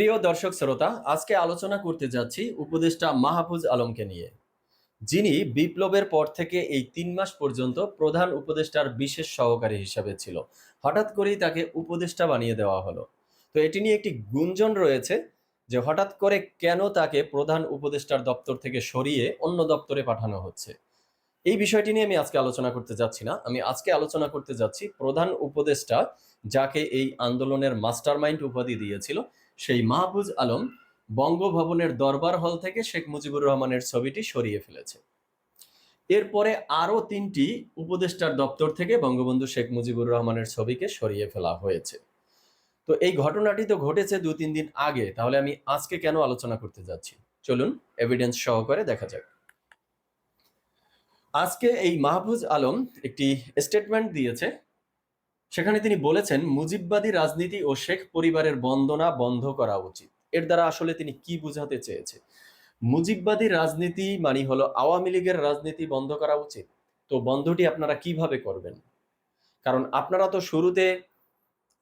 প্রিয় দর্শক শ্রোতা, আজকে আলোচনা করতে যাচ্ছি উপদেষ্টা মাহফুজ আলমকে নিয়ে। যিনি বিপ্লবের পর থেকে এই তিন মাস পর্যন্ত প্রধান উপদেষ্টার বিশেষ সহকারী হিসাবে ছিল। হঠাৎ করেই তাকে উপদেষ্টা বানিয়ে দেওয়া হলো। তো এটি নিয়ে একটি গুঞ্জন রয়েছে যে হঠাৎ করে কেন তাকে প্রধান উপদেষ্টার দপ্তর থেকে সরিয়ে অন্য দপ্তরে পাঠানো হচ্ছে। এই বিষয়টি নিয়ে আমি আজকে আলোচনা করতে যাচ্ছি না। আমি আজকে আলোচনা করতে যাচ্ছি প্রধান উপদেষ্টা যাকে এই আন্দোলনের মাস্টার মাইন্ড উপাধি দিয়েছিল সেই মাহফুজ আলম বঙ্গভবনের দরবার হল থেকে শেখ মুজিবুর রহমানের ছবিটি সরিয়ে ফেলেছে। এরপরে আরও তিনটি উপদেষ্টার দপ্তর থেকে বঙ্গবন্ধু শেখ মুজিবুর রহমানের ছবিকে সরিয়ে ফেলা হয়েছে। তো এই ঘটনাটি তো ঘটেছে দু তিন দিন আগে, তাহলে আমি আজকে কেন আলোচনা করতে যাচ্ছি? চলুন এভিডেন্স সহকারে দেখা যাক। আজকে এই মাহফুজ আলম একটি স্টেটমেন্ট দিয়েছে সেখানে তিনি বলেছেন, মুজিববাদী রাজনীতি ও শেখ পরিবারের বন্দনা বন্ধ করা উচিত। এর দ্বারা আসলে তিনি কি বুঝাতে চেয়েছে? মুজিববাদী রাজনীতি মানে হলো আওয়ামী লীগের রাজনীতি বন্ধ করা উচিত। তো বন্ধটি আপনারা কীভাবে করবেন? কারণ আপনারা তো শুরুতে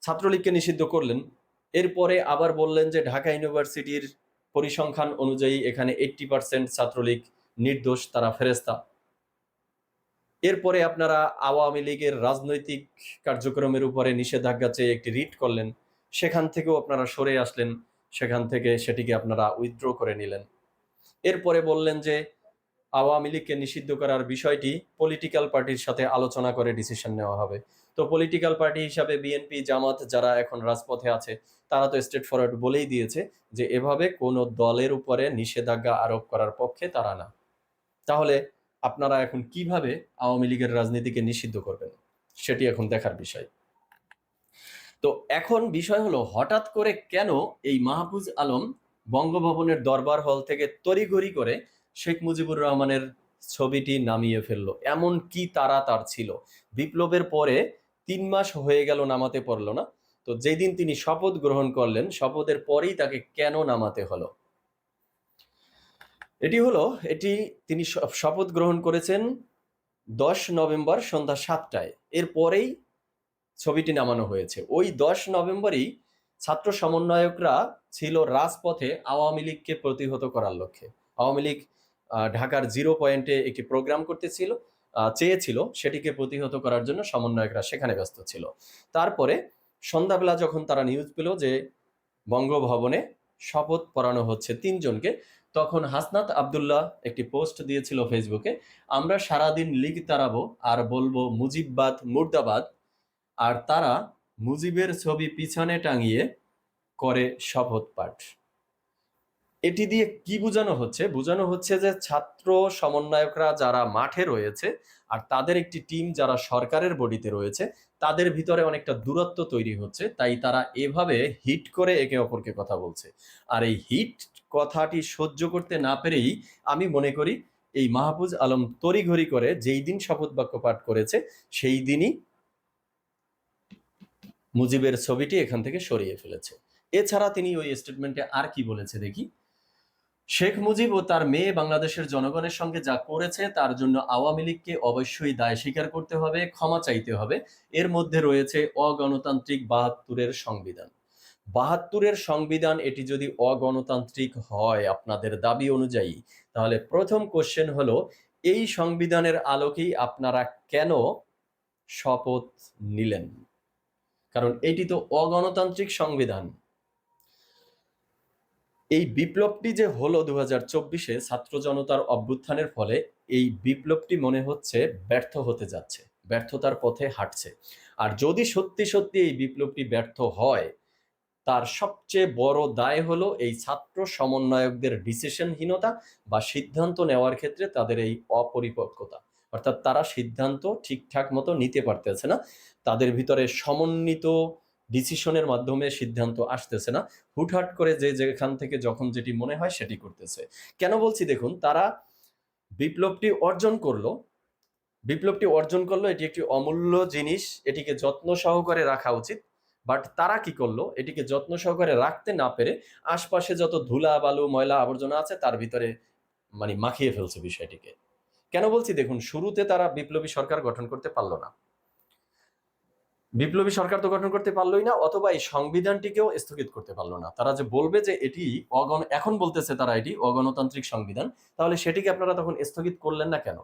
ছাত্রলীগকে নিষিদ্ধ করলেন, এরপরে আবার বললেন যে ঢাকা ইউনিভার্সিটির পরিসংখ্যান অনুযায়ী এখানে এইট্টি পার্সেন্ট ছাত্রলীগ নির্দোষ, তারা ফেরেস্তা এরপরে আপনারা আওয়ামী লীগের রাজনৈতিক কার্যক্রমের উপরে নিষেধাজ্ঞা চেয়ে একটি রিট করলেন, সেখান থেকেও আপনারা সরে আসলেন, সেখান থেকে সেটিকে আপনারা উইথড্র করে নিলেন। এরপরে বললেন যে, আওয়ামী লীগকে নিষিদ্ধ করার বিষয়টি পলিটিক্যাল পার্টির সাথে আলোচনা করে ডিসিশন নেওয়া হবে। তো পলিটিক্যাল পার্টি হিসাবে বিএনপি জামাত যারা এখন রাজপথে আছে, তারা তো স্টেট ফরওয়ার্ড বলেই দিয়েছে যে, এভাবে কোনো দলের উপরে নিষেধাজ্ঞা আরোপ করার পক্ষে তারা না। তাহলে আপনারা এখন কীভাবে আওয়ামী লীগের রাজনীতিকে নিষিদ্ধ করবেন? সেটি এখন দেখার বিষয়। তো এখন বিষয় হলো, হঠাৎ করে কেন এই মাহফুজ আলম বঙ্গভবনের দরবার হল থেকে তড়িঘড়ি করে শেখ মুজিবুর রহমানের ছবিটি নামিয়ে ফেলল? এমন কি তারা তার ছিল? বিপ্লবের পরে তিন মাস হয়ে গেল নামাতে পারল না। তো যেদিন তিনি শপথ গ্রহণ করলেন, শপথের পরেই তাকে কেন নামাতে হলো? এটি হলো, এটি তিনি শপথ গ্রহণ করেছেন দশ নভেম্বর সন্ধ্যা সাতটায়। এরপরেই ছবিটি নামানো হয়েছে। ওই দশ নভেম্বরই ছাত্র সমন্বয়করা ছিল রাজপথে আওয়ামী লীগকে প্রতিহত করার লক্ষ্যে। আওয়ামী লীগ ঢাকার জিরো পয়েন্টে একটি প্রোগ্রাম করতেছিল চেয়েছিল সেটিকে প্রতিহত করার জন্য সমন্বয়করা সেখানে ব্যস্ত ছিল। তারপরে সন্ধ্যাবেলা যখন তারা নিউজ পেল যে বঙ্গভবনে শপথ পড়ানো হচ্ছে তিনজনকে তখন হাসনাত আবদুল্লাহ একটি পোস্ট দিয়েছিল ফেসবুকে, আমরা সারাদিন লিগ তাড়াবো আর বলব মুজিববাদ, মুর্দাবাদ। আর তারা মুজিবের ছবি পিছনে টাঙিয়ে করে শপথ পাঠ। এটি দিয়ে কি বোঝানো হচ্ছে? বোঝানো হচ্ছে যে ছাত্র সমন্বয়করা যারা মাঠে রয়েছে আর তাদের একটি টিম যারা সরকারের বডিতে রয়েছে, তাদের ভিতরে অনেকটা দূরত্ব তৈরি হচ্ছে, তাই তারা এভাবে হিট করে একে অপরকে কথা বলছে। আর এই হিট কথাটি সহ্য করতে না পেরেই আমি মনে করি এই মাহফুজ আলম তড়িঘড়ি করে যেই দিন শপথ বাক্য পাঠ করেছে, সেই দিনই মুজিবের ছবিটি এখান থেকে সরিয়ে ফেলেছে। এছাড়া তিনি ওই স্টেটমেন্টে আর কি বলেছে দেখি? শেখ মুজিব ও তার মেয়ে বাংলাদেশের জনগণের সঙ্গে যা করেছে, তার জন্য আওয়ামী লীগকে অবশ্যই দায় স্বীকার করতে হবে, ক্ষমা চাইতে হবে। এর মধ্যে রয়েছে অগণতান্ত্রিক বাহাত্তরের সংবিধান। বাহাত্তরের সংবিধান, এটি যদি অগণতান্ত্রিক হয় আপনাদের দাবি অনুযায়ী, তাহলে প্রথম কোশ্চেন হলো, এই সংবিধানের আলোকেই আপনারা কেন শপথ নিলেন? কারণ এটি তো অগণতান্ত্রিক সংবিধান। এই বিপ্লবটি যে হলো দু হাজার চব্বিশে ছাত্র জনতার অভ্যুত্থানের ফলে এই বিপ্লবটি মনে হচ্ছে ব্যর্থ হতে যাচ্ছে, ব্যর্থতার পথে হাঁটছে। আর যদি সত্যি সত্যি এই বিপ্লবটি ব্যর্থ হয়, তার সবচেয়ে বড় দায় হলো এই ছাত্র সমন্বয়কদের ডিসিশনহীনতা বা সিদ্ধান্ত নেওয়ার ক্ষেত্রে তাদের এই অপরিপক্কতা। অর্থাৎ তারা সিদ্ধান্ত ঠিকঠাক মতো নিতে পারতেছে না। তাদের ভিতরে সমন্বিত ডিসিশনের মাধ্যমে সিদ্ধান্ত আসতেছে না। হুটহাট করে যে যেখান থেকে যখন যেটি মনে হয় সেটি করতেছে। কেন বলছি দেখুন, তারা বিপ্লবটি অর্জন করল। বিপ্লবটি অর্জন করল, এটি একটি অমূল্য জিনিস, এটিকে যত্ন সহকারে রাখা উচিত। বাট তারা কি করল? এটিকে যত্ন সহকারে রাখতে না পেরে আশপাশে যত ধুলা, বালু, ময়লা আবর্জনা আছে, তার ভিতরে মানে মাখিয়ে ফেলছে বিষয়টিকে। কেন বলছি দেখুন, শুরুতে তারা বিপ্লবী সরকার গঠন করতে পারল না। বিপ্লবী সরকার তো গঠন করতে পারলোই না, অথবা এই সংবিধানটিকেও স্থগিত করতে পারল না। তারা যে বলবে যে এটি অগণ, এখন বলতেছে তারা এটি অগণতান্ত্রিক সংবিধান, তাহলে সেটিকে আপনারা তখন স্থগিত করলেন না কেন?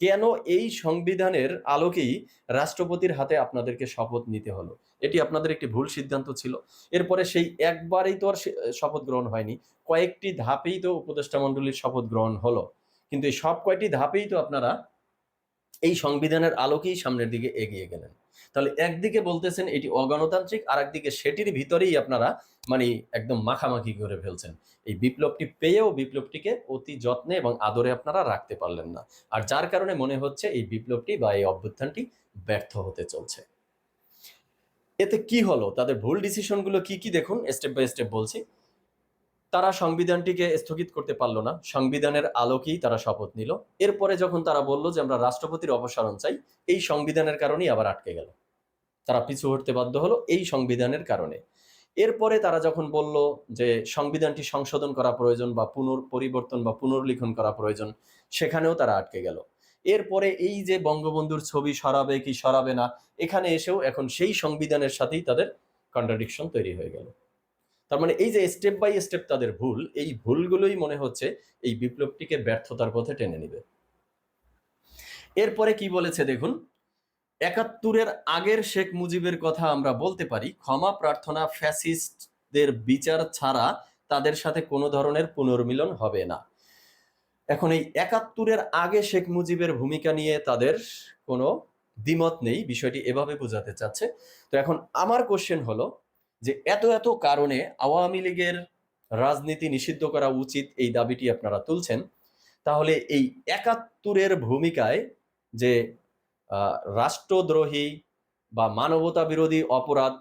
কেন এই সংবিধানের আলোকেই রাষ্ট্রপতির হাতে আপনাদেরকে শপথ নিতে হলো? এটি আপনাদের একটি ভুল সিদ্ধান্ত ছিল। এরপরে সেই একবারেই তো আর শপথ গ্রহণ হয়নি। কয়েকটি ধাপেই তো উপদেষ্টা মণ্ডলীর শপথ গ্রহণ হলো। কিন্তু এই সব কয়টি ধাপেই তো আপনারা এই সংবিধানের আলোকেই সামনের দিকে এগিয়ে গেলেন। তাহলে একদিকে বলতেছেন এটি অগণতান্ত্রিক আর একদিকে সেটির ভিতরেই আপনারা মানে একদম মাখামাখি করে ফেলছেন। এই বিপ্লবটি পেয়েও বিপ্লবটিকে অতি যত্নে এবং আদরে আপনারা রাখতে পারলেন না। আর যার কারণে মনে হচ্ছে এই বিপ্লবটি বা এই অভ্যুত্থানটি ব্যর্থ হতে চলছে। এতে কি হলো? তাদের ভুল ডিসিশনগুলো কি কি দেখুন স্টেপ বাই স্টেপ বলছি। তারা সংবিধানটিকে স্থগিত করতে পারল না। সংবিধানের আলোকেই তারা শপথ নিল। এরপরে যখন তারা বলল যে আমরা রাষ্ট্রপতির অপসারণ চাই, এই সংবিধানের কারণেই আবার আটকে গেল। তারা পিছু হটতে বাধ্য হলো এই সংবিধানের কারণে। এরপরে তারা যখন বলল যে সংবিধানটি সংশোধন করা প্রয়োজন বা পুনর পরিবর্তন বা পুনর্লিখন করা প্রয়োজন, সেখানেও তারা আটকে গেল। এরপরে এই যে বঙ্গবন্ধুর ছবি সরাবে কি সরাবে না, এখানে এসেও এখন সেই সংবিধানের সাথেই তাদের কন্ট্রাডিকশন তৈরি হয়ে গেল। তার মানে এই যে স্টেপ বাই স্টেপ তাদের ভুল, এই ভুলগুলোই মনে হচ্ছে এই বিপ্লবটিকে ব্যর্থতার পথে টেনে নেবে। এরপরে কি বলেছে দেখুন, একাত্তরের আগের শেখ মুজিবের কথা আমরা বলতে পারি, ক্ষমা প্রার্থনা ফ্যাসিস্টদের বিচার ছাড়া তাদের সাথে কোনো ধরনের পুনর্মিলন হবে না। এখন এই একাত্তরের আগে শেখ মুজিবের ভূমিকা নিয়ে তাদের কোনো দ্বিমত নেই, বিষয়টি এভাবে বোঝাতে চাচ্ছে। তো এখন আমার কোশ্চেন হলো যে এত এত কারণে আওয়ামী লীগের রাজনীতি নিষিদ্ধ করা উচিত এই দাবিটি আপনারা তুলছেন। তাহলে এই একাত্তরের ভূমিকায় যে রাষ্ট্রদ্রোহী বা মানবতা বিরোধী অপরাধ,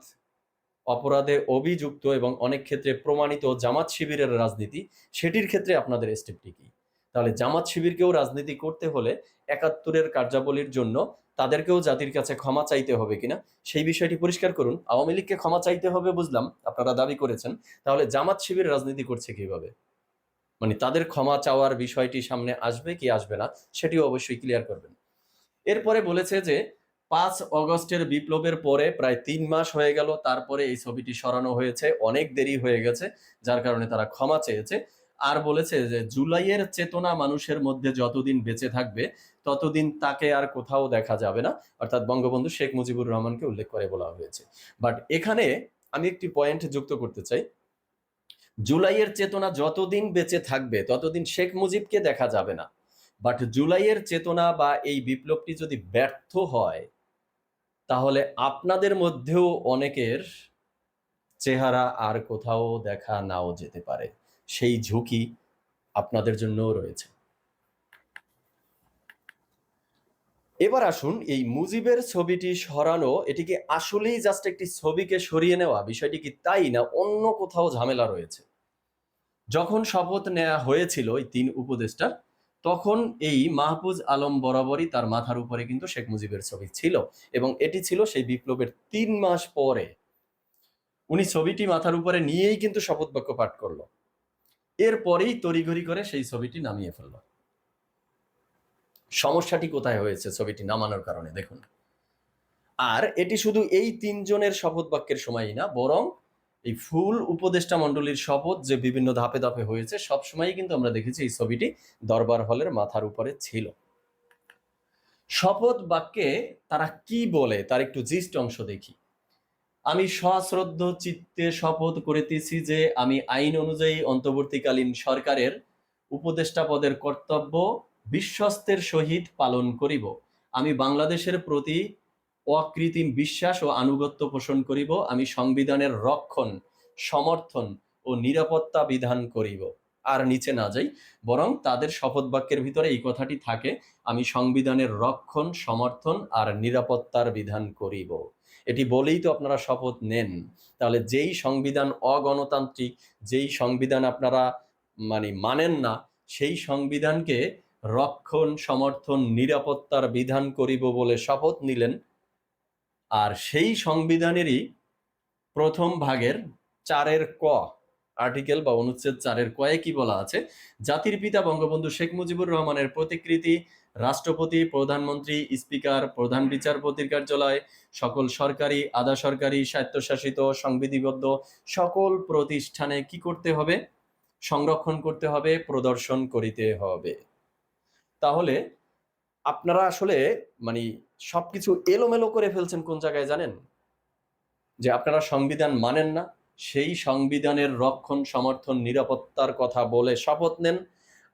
অপরাধে অভিযুক্ত এবং অনেক ক্ষেত্রে প্রমাণিত জামাত শিবিরের রাজনীতি, সেটির ক্ষেত্রে আপনাদের স্টেপটি কি? তাহলে জামাত শিবিরকেও রাজনীতি করতে হলে একাত্তরের কার্যাবলীর জন্য তাদেরকেও জাতির কাছে ক্ষমা চাইতে হবে কিনা? সেই বিষয়টি পরিষ্কার করুন। আওয়ামী লীগকে ক্ষমা চাইতে হবে বুঝলাম, আপনারা দাবি করেছেন। তাহলে জামাত শিবির রাজনীতি করছে কীভাবে? মানে তাদের ক্ষমা চাওয়ার বিষয়টি সামনে আসবে কি আসবে না, সেটিও অবশ্যই ক্লিয়ার করবেন। এরপরে বলেছে যে, পাঁচ অগস্টের বিপ্লবের পরে প্রায় তিন মাস হয়ে গেল, তারপরে এই ছবিটি সরানো হয়েছে। অনেক দেরি হয়ে গেছে, যার কারণে তারা ক্ষমা চেয়েছে। আর বলেছে যে, জুলাইয়ের চেতনা মানুষের মধ্যে যতদিন বেঁচে থাকবে ততদিন তাকে আর কোথাও দেখা যাবে না। অর্থাৎ বঙ্গবন্ধু শেখ মুজিবুর রহমানকে উল্লেখ করে বলা হয়েছে। বাট এখানে আমি একটি পয়েন্ট যুক্ত করতে চাই। জুলাইয়ের চেতনা যতদিন বেঁচে থাকবে, ততদিন শেখ মুজিবকে দেখা যাবে না। বাট জুলাইয়ের চেতনা বা এই বিপ্লবটি যদি ব্যর্থ হয়, তাহলে আপনাদের মধ্যেও অনেকের চেহারা আর কোথাও দেখা নাও যেতে পারে। সেই ঝুঁকি আপনাদের জন্যও রয়েছে। এবার আসুন এই মুজিবের ছবিটি সরানো এটি কি আসলেই জাস্ট একটি ছবিকে সরিয়ে নেওয়া, বিষয়টি কি তাই না অন্য কোথাও ঝামেলা রয়েছে? যখন শপথ নেওয়া হয়েছিল এই তিন উপদেষ্টার, তখন এই মাহফুজ আলম বরাবরই তার মাথার উপরে কিন্তু শেখ মুজিবের ছবি ছিল এবং এটি ছিল সেই বিপ্লবের তিন মাস পরে। উনি ছবিটি মাথার উপরে নিয়েই কিন্তু শপথ বাক্য পাঠ করল। এরপরেই তড়িঘড়ি করে সেই ছবিটি নামিয়ে ফেলল। সমস্যাটি কোথায় হয়েছে ছবিটি নামানোর কারণে, দেখুন। আর এটি শুধু এই তিনজনের শপথ বাক্যের সময়ই না, বরং এই ফুল উপদেষ্টা মণ্ডলীর শপথ যে বিভিন্ন ধাপে ধাপে হয়েছে, সব সময়ই কিন্তু আমরা দেখেছি এই ছবিটি দরবার হলের মাথার উপরে ছিল। শপথ বাক্যে তারা কি বলে, তার একটু জিস্ট অংশ দেখি। আমি সশ্রদ্ধ চিত্তে শপথ করিতেছি যে আমি আইন অনুযায়ী অন্তর্বর্তীকালীন সরকারের উপদেষ্টা পদের কর্তব্য বিশ্বস্তের সহিত পালন করিব। আমি বাংলাদেশের প্রতি অকৃত্রিম বিশ্বাস ও আনুগত্য পোষণ করিব। আমি সংবিধানের রক্ষণ, সমর্থন ও নিরাপত্তা বিধান করিব। আর নিচে না যাই, বরং তাদের শপথ বাক্যের ভিতরে এই কথাটি থাকে, আমি সংবিধানের রক্ষণ, সমর্থন আর নিরাপত্তার বিধান করিব। এটি বলেই তো আপনারা শপথ নেন। তাহলে যেই সংবিধান অগণতান্ত্রিক, যেই সংবিধান আপনারা মানে মানেন না, সেই সংবিধানকে রক্ষণ, সমর্থন, নিরাপত্তার বিধান করিব বলে শপথ নিলেন। আর সেই সংবিধানেরই প্রথম ভাগের চারের ক আর্টিকেল বা অনুচ্ছেদ চারের কয়ে কি বলা আছে? জাতির পিতা বঙ্গবন্ধু শেখ মুজিবুর রহমানের প্রতিকৃতি, রাষ্ট্রপতি, প্রধানমন্ত্রী, স্পিকার, প্রধান বিচারপতির কার্যালয়, সকল সরকারি, আধা সরকারি, স্বায়ত্তশাসিত, সংবিধিবদ্ধ সকল প্রতিষ্ঠানে কি করতে হবে? সংরক্ষণ করতে হবে, প্রদর্শন করিতে হবে। তাহলে আপনারা আসলে মানে সবকিছু এলোমেলো করে ফেলছেন কোন জায়গায় জানেন? যে আপনারা সংবিধান মানেন না, সেই সংবিধানের রক্ষণ, সমর্থন, নিরাপত্তার কথা বলে শপথ নেন,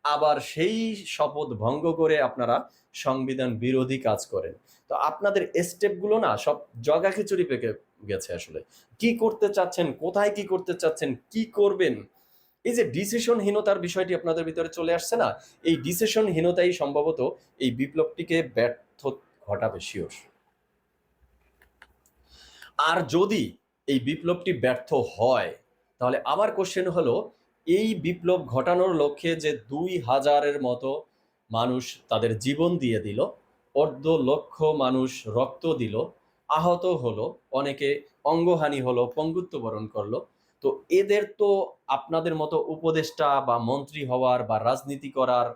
আবার সেই শপথ ভঙ্গ করে আপনারা সংবিধান বিরোধী কাজ করেন। তো আপনাদের স্টেপগুলো না সব জগা খিচুড়ি পেকে গেছে আসলে। কি করতে চাচ্ছেন, কোথায় কি করতে চাচ্ছেন, কি করবেন এই যে ডিসিশনহীনতার বিষয়টি আপনাদের ভিতরে চলে আসছে না, এই ডিসিশনহীনতাই সম্ভবত এই বিপ্লবটিকে ব্যর্থ ঘটাবে শিওর আর যদি এই বিপ্লবটি ব্যর্থ হয়, তাহলে আমার কোশ্চেন হলো, এই বিপ্লব ঘটানোর লক্ষ্যে যে দুই হাজারের মতো মানুষ তাদের জীবন দিয়ে দিল, অর্ধ লক্ষ মানুষ রক্ত দিল, আহত হলো, অনেকে অঙ্গহানি হলো, পঙ্গুত্ব বরণ করল তো এদের তো আপনাদের মতো উপদেষ্টা বা মন্ত্রী হওয়ার বা রাজনীতি করার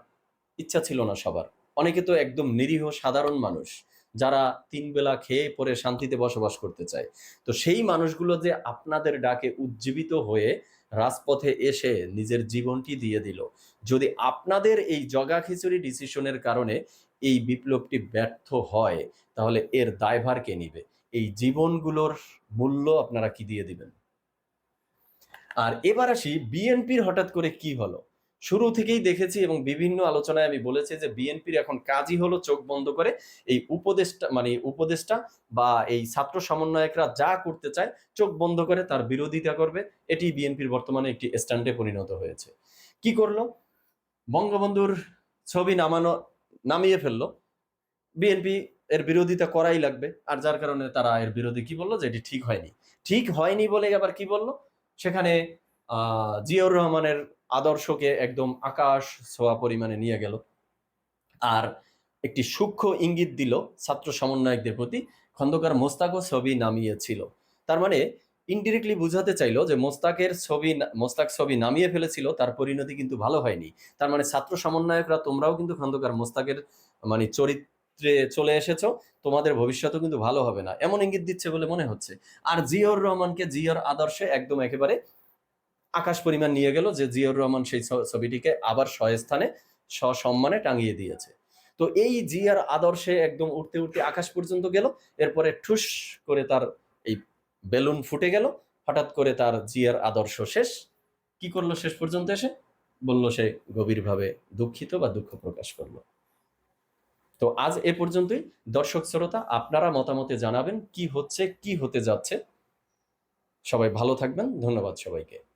ইচ্ছা ছিল না সবার। অনেকে তো একদম নিরীহ, সাধারণ মানুষ যারা তিন বেলা খেয়ে পরে শান্তিতে বসবাস করতে চায়। তো সেই মানুষগুলো যে আপনাদের ডাকে উজ্জীবিত হয়ে রাজপথে এসে নিজের জীবনটি দিয়ে দিল। যদি আপনাদের এই জগা খিচুড়ি ডিসিশনের কারণে এই বিপ্লবটি ব্যর্থ হয়, তাহলে এর দায়ভার কে নিবে? এই জীবনগুলোর মূল্য আপনারা কি দিয়ে দিবেন? আর এবার আসি বিএনপির হঠাৎ করে কি হলো? শুরু থেকেই দেখেছি এবং বিভিন্ন আলোচনায় আমি বলেছি যে বিএনপির এখন কাজই হলো চোখ বন্ধ করে এই উপদেষ্টা মানে উপদেষ্টা বা এই ছাত্র সমন্বয়করা যা করতে চায় চোখ বন্ধ করে তার বিরোধিতা করবে। এটি বিএনপির বর্তমানে একটি স্ট্যান্ডে পরিণত হয়েছে। কি করল? বঙ্গবন্ধুর ছবি নামানো, নামিয়ে ফেলল। বিএনপি এর বিরোধিতা করাই লাগবে। আর যার কারণে তারা এর বিরোধী কি বলল? যে এটি ঠিক হয়নি। ঠিক হয়নি বলে আবার কি বলল? সেখানে জিয়াউর রহমানের আদর্শকে একদম আকাশ ছোঁয়া পরিমাণে নিয়ে গেল। আর একটি সূক্ষ্ম ইঙ্গিত দিল ছাত্র সমন্বয়কদের প্রতি, খন্দকার মোস্তাকও ছবি নামিয়েছিল। তার মানে ইনডিরেক্টলি বুঝাতে চাইলো যে মোস্তাকের ছবি মোস্তাক ছবি নামিয়ে ফেলেছিল, তার পরিণতি কিন্তু ভালো হয়নি। তার মানে ছাত্র সমন্বয়করা তোমরাও কিন্তু খন্দকার মোস্তাকের মানে চরিত্রে চলে এসেছ, তোমাদের ভবিষ্যৎও কিন্তু ভালো হবে না। এমন ইঙ্গিত দিচ্ছে বলে মনে হচ্ছে। আর জিয়র রহমানকে জিয়র আদর্শে একদম একেবারে আকাশ পরিমাণ নিয়ে গেল যে জিয়র রহমান সেই ছবিটিকে আবার স্বস্থানে, সসম্মানে টাঙিয়ে দিয়েছে। তো এই জিয়ার আদর্শে একদম উঠতে উঠতে আকাশ পর্যন্ত গেল, এরপরে ঠুস করে তার এই বেলুন ফুটে গেল, হঠাৎ করে তার জিয়ার আদর্শ শেষ। কি করল শেষ পর্যন্ত এসে? বলল সে গভীরভাবে দুঃখিত বা দুঃখ প্রকাশ করল। তো আজ এ পর্যন্তই। দর্শক শ্রোতা, আপনারা মতামতে জানাবেন কি হচ্ছে, কি হতে যাচ্ছে। সবাই ভালো থাকবেন। ধন্যবাদ সবাইকে।